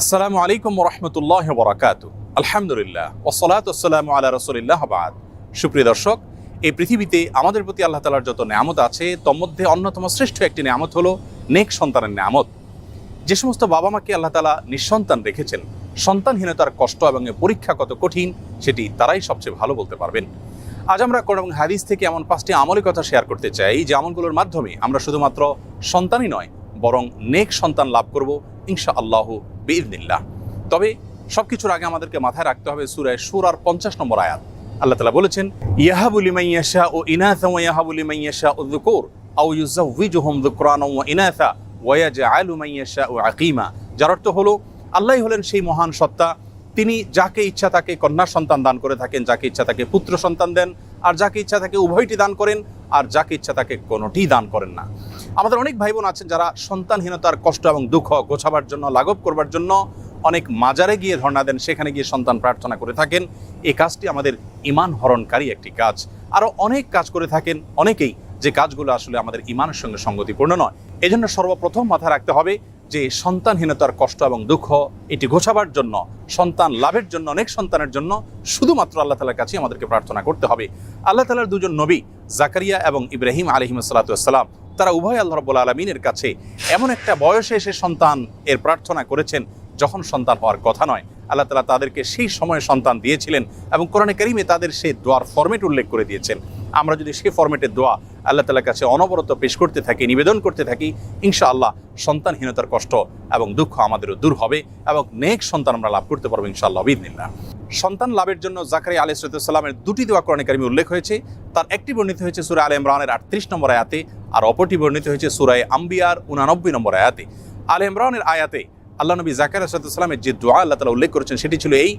আসসালামু আলাইকুম রহমতুল্লাহ বরাকাত আলহামদুলিল্লাহ। ওসলাত আসসালামু আলা রসুলিল্লাহ বাদ। সুপ্রিয় দর্শক, এই পৃথিবীতে আমাদের প্রতি আল্লাহ তালার যত নিয়ামত আছে তন্মধ্যে অন্যতম শ্রেষ্ঠ একটি নিয়ামত হলো নেক সন্তানের নিয়ামত। যে সমস্ত বাবা মাকে আল্লাহ তালা নিঃসন্তান রেখেছেন, সন্তানহীনতার কষ্ট এবং পরীক্ষা কত কঠিন, সেটি তারাই সবচেয়ে ভালো বলতে পারবেন। আজ আমরা কোরআন এবং হাদিস থেকে এমন পাঁচটি আমলের কথা শেয়ার করতে চাই, যে আমলগুলোর মাধ্যমে আমরা শুধুমাত্র সন্তানই নয়, বরং নেক সন্তান লাভ করব ইনশা আল্লাহ বিদিল্লাহ তবে সব কিছুর আগে আমাদেরকে মাথায় রাখতে হবে সুরায় সুরার পঞ্চাশ নম্বর আয়াত। আল্লাহ তালা বলেছেন ইয়াহাবুলি মাইয়াশা ও ইনাথা ইয়াহাবুলি মাইয়াশা ও দুকুর আউ ইউজাউইজুহুম দুকরান ও ইনাথা ওয়াজআলু মাইয়াশা ও আকিমা। যার অর্থ হলো, আল্লাহই হলেন সেই মহান সত্তা। তিনি যাকে ইচ্ছা তাকে কন্যা সন্তান দান করে থাকেন, যাকে ইচ্ছা তাকে পুত্র সন্তান দেন, আর যাকে ইচ্ছা তাকে উভয়টি দান করেন, আর যাকে ইচ্ছা তাকে কোনোটি দান করেন না। আমাদের অনেক ভাই বোন আছেন যারা সন্তানহীনতার কষ্ট এবং দুঃখ গোছাবার জন্য, লাঘব করবার জন্য অনেক মাজারে গিয়ে ধর্ণা দেন, সেখানে গিয়ে সন্তান প্রার্থনা করে থাকেন। এই কাজটি আমাদের ইমান হরণকারী একটি কাজ। আরও অনেক কাজ করে থাকেন, অনেকেই যে কাজগুলো আসলে আমাদের ইমানের সঙ্গে সঙ্গতিপূর্ণ নয়। এজন্য সর্বপ্রথম মাথায় রাখতে হবে যে সন্তানহীনতার কষ্ট এবং দুঃখ, এটি গোছাবার জন্য, সন্তান লাভের জন্য, অনেক সন্তানের জন্য শুধুমাত্র আল্লাহ তালার কাছে আমাদেরকে প্রার্থনা করতে হবে। আল্লাহ তালার দুজন নবী, জাকারিয়া এবং ইব্রাহিম আলহিম সাল্লাতাম তারা উভয় আল্লাহ রব্বুল আলমিনের কাছে এমন একটা বয়সে এসে সন্তান এর প্রার্থনা করেছেন যখন সন্তান হওয়ার কথা নয়। আল্লাহ তালা তাদেরকে সেই সময়ে সন্তান দিয়েছিলেন এবং কোরআনে করিমে তাদের সেই দোয়ার ফরম্যাট উল্লেখ করে দিয়েছেন। আমরা যদি সেই ফরম্যাটের দোয়া আল্লাহ তালার কাছে অনবরত পেশ করতে থাকি, নিবেদন করতে থাকি ইনশা আল্লাহ সন্তানহীনতার কষ্ট এবং দুঃখ আমাদেরও দূর হবে এবং নেক সন্তান আমরা লাভ করতে পারব ইনশাআল্লাহ বিদিনিল্লাহ সন্তান লাভের জন্য জাকারি আলী সালামের দুটি দোয়া কোরআনে কারিমে উল্লেখ হয়েছে। তার একটি বর্ণিত হয়েছে সুরা আল ইমরানের আটত্রিশ নম্বর আয়াতে আর অপরটি বর্ণিত হয়েছে সুরায় আম্বিয়ার উনানব্বই নম্বর আয়াতে। আল ইমরানের আয়াতে আল্লাহ নবী জাকার সালামের যে দোয়া আল্লাহ তালা উল্লেখ করেছেন, সেটি ছিল এই,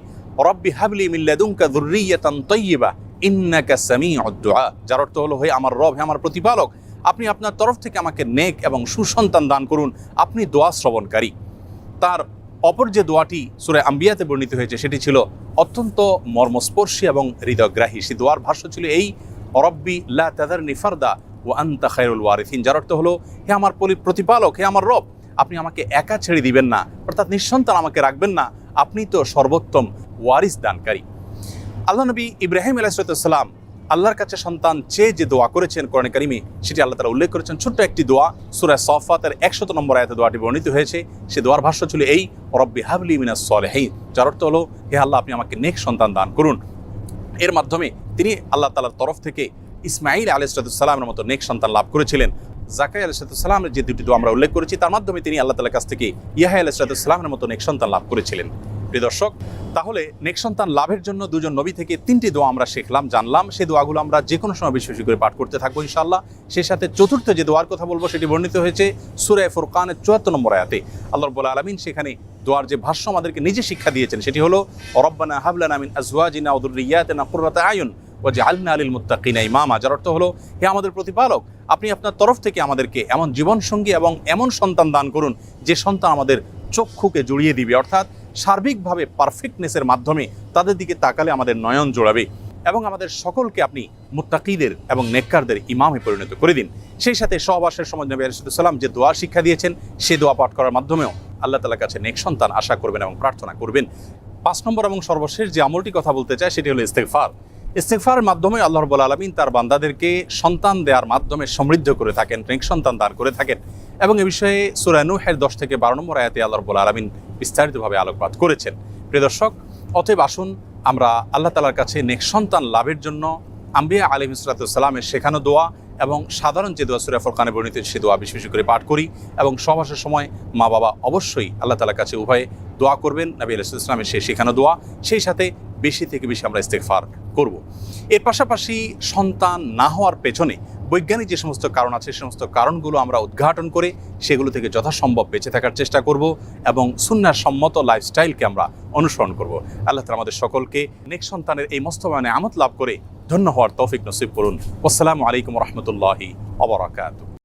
রব্বি হাবলি মিল্লাদুমকা দুর্রিয়াতান তৈয়বা ইন্নাকা সামিউদ দুআ যার অর্থ হলো হয়ে আমার রব, হে আমার প্রতিপালক, আপনি আপনার তরফ থেকে আমাকে নেক এবং সুসন্তান দান করুন, আপনি দোয়া শ্রবণকারী তার অপর যে দোয়াটি সুরে আম্বিয়াতে বর্ণিত হয়েছে, সেটি ছিল অত্যন্ত মর্মস্পর্শী এবং হৃদয়গ্রাহী। সে দোয়ার ভাষ্য ছিল এই অরব্বি লা তাদার ও আন্তা খায়রুল ওয়ারিফিন যার অর্থ হলো, হে আমার পলি- প্রতিপালক, হে আমার রব, আপনি আমাকে একা ছেড়ে দিবেন না, অর্থাৎ নিঃসন্তান আমাকে রাখবেন না, আপনি তো সর্বোত্তম ওয়ারিস দানকারী। আল্লাহ নবী ইব্রাহিম আলাইসালাম আল্লাহর কাছে সন্তান চেয়ে যে দোয়া করেছেন কোরআন কারিমে, সেটি আল্লাহ তালা উল্লেখ করেছেন। ছোট্ট একটি দোয়া, সুরা সফাতের একশত নম্বর আয়তে দোয়াটি বর্ণিত হয়েছে। সে দোয়ার ভাষ্য ছিল এই, রব্বি হাবলি মিনাস সলেহীন। যার অর্থ হলো, হে আল্লাহ, আপনি আমাকে নেক সন্তান দান করুন। এর মাধ্যমে তিনি আল্লাহ তালার তরফ থেকে ইসমাইল আলিসালামের মতো নেক সন্তান লাভ করেছিলেন। জাকাই আলিসালামের যে দুটি দোয়া আমরা উল্লেখ করেছি, তার মাধ্যমে তিনি আল্লাহ তালার কাছ থেকে ইয়াহাই আলিসালামের মতো নেক সন্তান লাভ করেছিলেন। প্রিয় দর্শক, তাহলে নেক সন্তান লাভের জন্য দুজন নবী থেকে তিনটি দোয়া আমরা শিখলাম, জানলাম। সেই দোয়াগুলো আমরা যে কোনো সময় বেশি বেশি করে পাঠ করতে থাকব ইনশাআল্লাহ। সেই সাথে চতুর্থ যে দোয়ার কথা বলব, সেটি বর্ণিত হয়েছে সুরে ফুরকানের চুয়াত্তর নম্বর আয়াতে। আল্লাহ রব্বুল আলমিন সেখানে দোয়ার যে ভাষ্য আমাদেরকে নিজে শিক্ষা দিয়েছেন, সেটি হলো, রব্বানা হাবলানা মিন আজওয়াজিনা উদুরিয়াতিনা কুররাতা আয়ুন ও যে আলনা আলিল মুত্তাকিনা ইমামা। যার অর্থ হলো, হে আমাদের প্রতিপালক, আপনি আপনার তরফ থেকে আমাদেরকে এমন জীবনসঙ্গী এবং এমন সন্তান দান করুন, যে সন্তান আমাদের চক্ষুকে জড়িয়ে দিবে। অর্থাৎ সার্বিকভাবে পারফেক্টনেসের মাধ্যমে তাদের দিকে তাকালে আমাদের নয়ন জোড়াবে এবং আমাদের সকলকে আপনি মুত্তাকিদের এবং নেককারদের ইমামে পরিণত করে দিন। সেই সাথে সহবাসের সময় নবী আলিসাল্লাম যে দোয়া শিক্ষা দিয়েছেন, সে দোয়া পাঠ করার মাধ্যমেও আল্লাহ তালার কাছে নেক সন্তান আশা করবেন এবং প্রার্থনা করবেন। পাঁচ নম্বর এবং সর্বশেষ যে আমলটি কথা বলতে চায় সেটি হলো ইস্তেকফার ইস্তেকফারের মাধ্যমে আল্লাহ রব্বুল আলমিন তার বান্দাদেরকে সন্তান দেওয়ার মাধ্যমে সমৃদ্ধ করে থাকেন, নেক সন্তান দান করে থাকেন। এবং এ বিষয়ে সুরানুহের দশ থেকে বারো নম্বর আয়াতে আল্লাহ রব্বুল আলমিন বিস্তারিতভাবে আলোকপাত করেছেন। প্রিয় দর্শক, অতএব আসুন আমরা আল্লাহ তালার কাছে নেক সন্তান লাভের জন্য আম্বিয়া আলিম ইসলাতামের শেখানো দোয়া এবং সাধারণ যে দোয়া সুরা ফরকানে বর্ণিত সে দোয়া বেশি করে পাঠ করি এবং সহবাসের সময় মা বাবা অবশ্যই আল্লাহ তালার কাছে উভয়ে দোয়া করবেন। নবী আলাইসাল ইসলামের সে শেখানো দোয়া, সেই সাথে বেশি থেকে বেশি আমরা ইস্তেকফার করব। এর পাশাপাশি সন্তান না হওয়ার পেছনে বৈজ্ঞানিক যে সমস্ত কারণ আছে, সে সমস্ত কারণগুলো আমরা উদ্ঘাটন করে সেগুলো থেকে যথাসম্ভব বেঁচে থাকার চেষ্টা করব এবং সুন্নার সম্মত লাইফস্টাইলকে আমরা অনুসরণ করব। আল্লাহ তালা আমাদের সকলকে নেক সন্তানের এই মস্তবায়নে আমত লাভ করে ধন্য হওয়ার তৌফিক নসিব করুন। আসসালামু আলাইকুম রহমতুল্লাহি অবরাকাতু